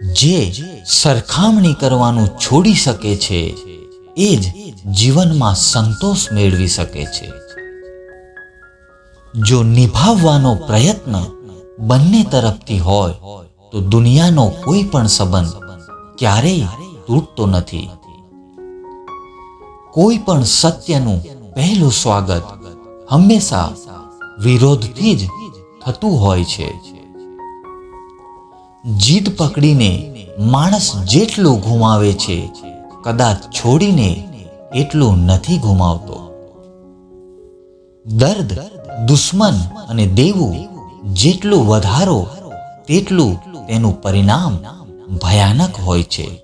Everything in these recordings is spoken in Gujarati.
જે સરખામણી કરવાનું છોડી શકે છે, એ જ જીવનમાં સંતોષ મેળવી શકે છે. જો નિભાવવાનો પ્રયત્ન બંને તરફથી હોય, તો દુનિયાનો કોઈ પણ સંબંધ ક્યારેય તૂટતો નથી. કોઈ પણ સત્યનું પહેલું સ્વાગત હંમેશા વિરોધથી જ થતું હોય છે. જીદ પકડીને માણસ જેટલું ગુમાવે છે, કદાચ છોડીને એટલું નથી ગુમાવતો. દર્દ, દુશ્મન અને દેવું જેટલું વધારો, તેટલું તેનું પરિણામ ભયાનક હોય છે.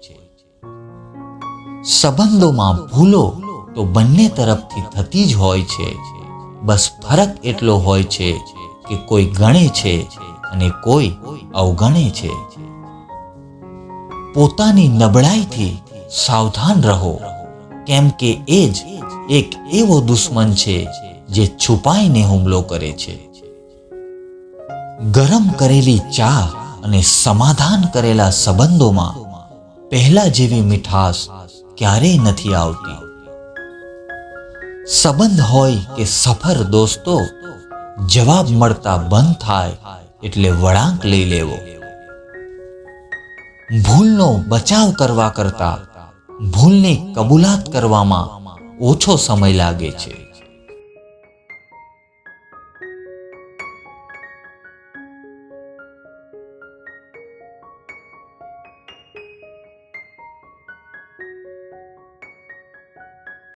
સંબંધોમાં ભૂલો તો બંને તરફથી થતી જ હોય છે. બસ ફરક એટલો હોય છે કે કોઈ ગણે છે અને કોઈ અવગણે છે. પોતાની નબળાઈથી સાવધાન રહો, કેમ કે એ જ એક એવો દુશ્મન છે જે છુપાઈને હુમલો કરે છે. ગરમ કરેલી ચા અને સમાધાન કરેલા સંબંધોમાં પહેલા જેવી મીઠાશ ક્યારેય નથી આવતી. સંબંધ હોય કે સફર દોસ્તો, જવાબ મળતા બંધ થાય એટલે વળાંક લઈ લેવો. ભૂલનો બચાવ કરવા કરતા ભૂલની કબૂલાત કરવામાં ઓછો સમય લાગે છે.